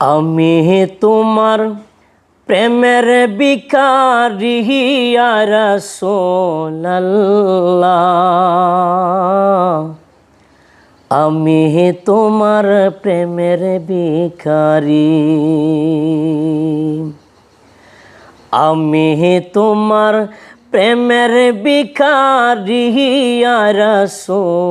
আমি তোমার প্রেমের বিকারি রাসূলুল্লাহ। আমি তোমার প্রেমের বিকারি আমি তোমার প্রেমের বিকারি রাসূলুল্লাহ।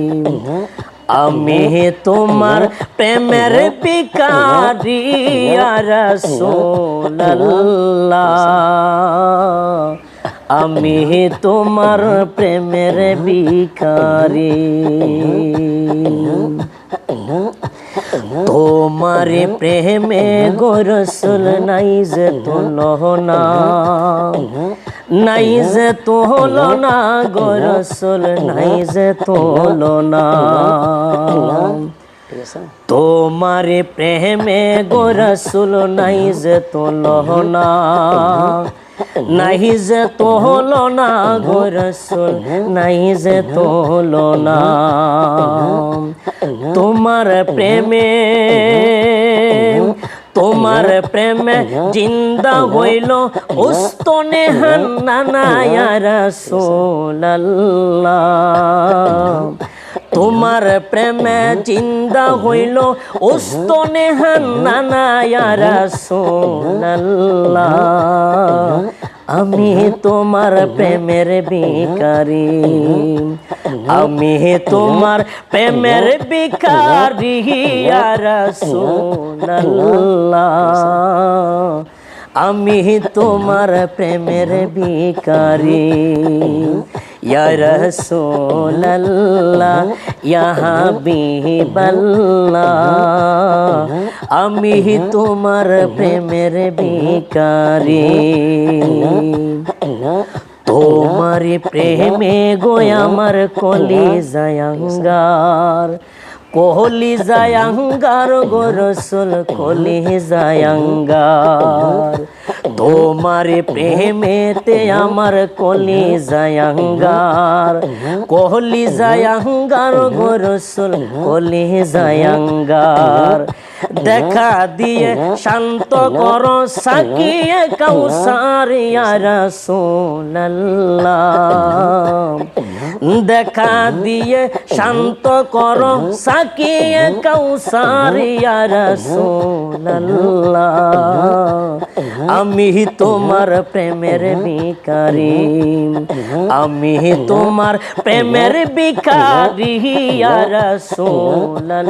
আমি তোমার প্রেমের পিকারি রাসূলুল্লাহ। আমি তোমার প্রেমের বিকারি তোমার প্রেমে গোরসুল নাই যে তুলনা। নাই যে তুলনা গোরসুল নাই যে তুলনা। তোমার প্রেমে গোরসুল নাই যে তুলনা। নাহি যে তোলনা গোরসুল নাই যে তোলনা তোমার প্রেমে তোমার প্রেমে জিন্দা হইল উস্তনে হান্নানায়া রাসূলুল্লাহ। তোমার প্রেমে জিন্দা হইল উস্তনে হান্নানায়া রাসূলুল্লাহ। আমি তোমার প্রেমের বিকারি আমি তোমার প্রেমের বিকারি ইয়া রাসূলুল্লাহ। আমি তোমার প্রেমের বিকারি ইয়া রাসূলুল্লাহ। ইয়া হাবিবাল্লাহ আমি তোমার প্রেমের বিকারি তোমার প্রেমে গো আমার কলি জায়াঙ্গার কোহলি জায়াঙ্গার গো রসুল কলি জায়াঙ্গার। তোমার প্রেমেতে আমার কলি জায়াঙ্গার। কোহলি জায়াঙ্গার গো রসুল কলি জায়াঙ্গার। দেখা দিয়ে শান্ত কর, সাকিয়ে কাউসার, ইয়া রাসূলুল্লাহ। দেখা দিয়ে শান্ত কর সাকিয়ে কাউসার ইয়া রাসূলুল্লাহ। আমি তোমার প্রেমের বিকারি আমি তোমার প্রেমের বিকারি রাসূলুল্লাহ।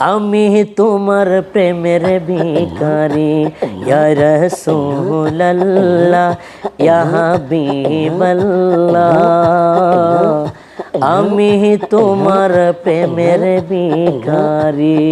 আমি তোমার প্রেমের ভিকারি ইয়া রাসূলুল্লাহ ইয়া হাবিবাল্লাহ। আমি তোমার প্রেমের বিকারি